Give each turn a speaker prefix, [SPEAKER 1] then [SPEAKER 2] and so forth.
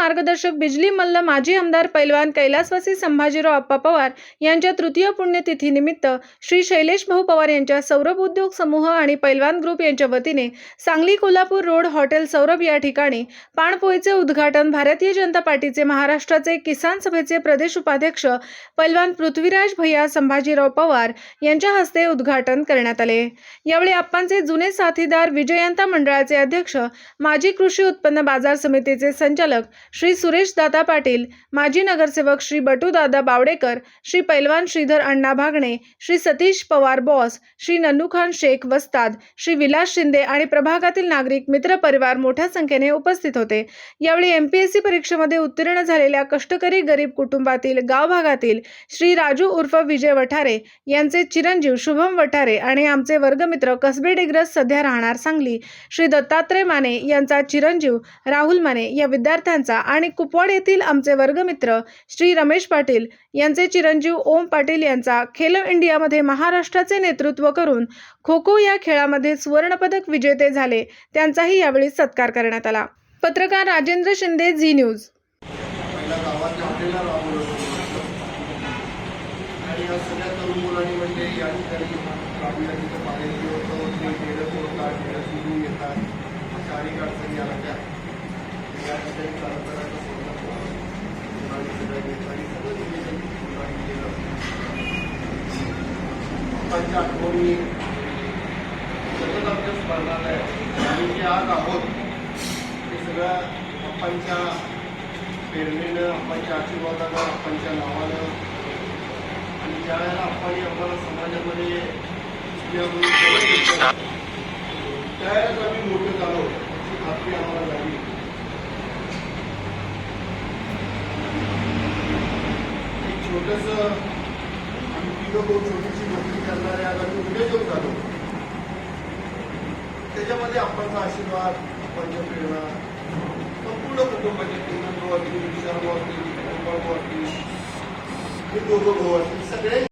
[SPEAKER 1] मार्गदर्शक बिजली मल्ल माजी आमदार पैलवान कैलासवासी संभाजीराव अप्पा पवार यांच्या तृतीय पुण्यतिथीनिमित्त श्री शैलेश भाऊ पवार यांच्या सौरभ उद्योग समूह आणि पैलवान ग्रुप यांच्या वतीने सांगली कोल्हापूर रोड हॉटेल सौरभ या ठिकाणी पाणपोईचे उद्घाटन भारतीय जनता पार्टीचे महाराष्ट्राचे किसान सभेचे प्रदेश उपाध्यक्ष पैलवान पृथ्वीराज भैया संभाजीराव पवार यांच्या हस्ते उद्घाटन करण्यात आले. यावेळी आप्पांचे जुने साथीदार विजयंता मंडळाचे अध्यक्ष माजी कृषी उत्पन्न बाजार समितीचे संचालक श्री सुरेश दादा पाटील माजी नगरसेवक श्री बटूदादा बावडेकर श्री पैलवान श्रीधर अण्णा भागणे श्री सतीश पवार बॉस श्री नन्नूखान शेख वस्ताद श्री विलास शिंदे आणि प्रभागातील नागरिक मित्र परिवार मोठ्या संख्येने उपस्थित होते. यावेळी एम पी एस सी परीक्षेमध्ये उत्तीर्ण झालेल्या कष्टकरी गरीब कुटुंबातील गाव भागातील श्री राजू उर्फ विजय वठारे यांचे चिरंजीव शुभम वठारे आणि आमचे वर्गमित्र कसबे डिग्रस सध्या राहणार सांगली. श्री दत्तात्रय माने यांचा चिरंजीव राहुल माने या विद्यार्थ्यांचा आणि कुपवाड येथील आमचे वर्गमित्र श्री रमेश पाटील यांचे चिरंजीव ओम पाटील यांचा खेलो इंडियामध्ये महाराष्ट्राचे नेतृत्व करून खो खो या खेळामध्ये सुवर्णपदक विजेते झाले त्यांचाही यावेळी सत्कार करण्यात आला. पत्रकार राजेंद्र शिंदे झी न्यूज.
[SPEAKER 2] या सगळ्या तरुण मुलांनी म्हणजे या ठिकाणी पाण्याची होतं. ते येतात. अशा अनेक अडचणी आल्या त्या. या ठिकाणी चालकरांचा सोडला सगळ्या घेतला सगळं नियोजन आठवणी सतत आमच्या स्मरणात आहे आम्ही जे आज आहोत ते सगळ्या अप्पांच्या पेरणीनं आप्पांच्या आशीर्वादानं अप्पांच्या नावानं आणि ज्या वेळेला आप्पांनी आम्हाला समाजामध्ये स्त्रिया आम्ही मोठं झालो. ही आम्हाला झाली आम्ही तिघं छोटीशी नोकरी करणारे आज आम्ही उद्योजक झालो त्याच्यामध्ये आपणचा आशीर्वाद आप्पांच्या प्रेरणा संपूर्ण कुटुंबाचे किंमत भाऊ असतील विशाल भाऊ असतील भाऊ असतील हे दोघं भाऊ असतील सगळे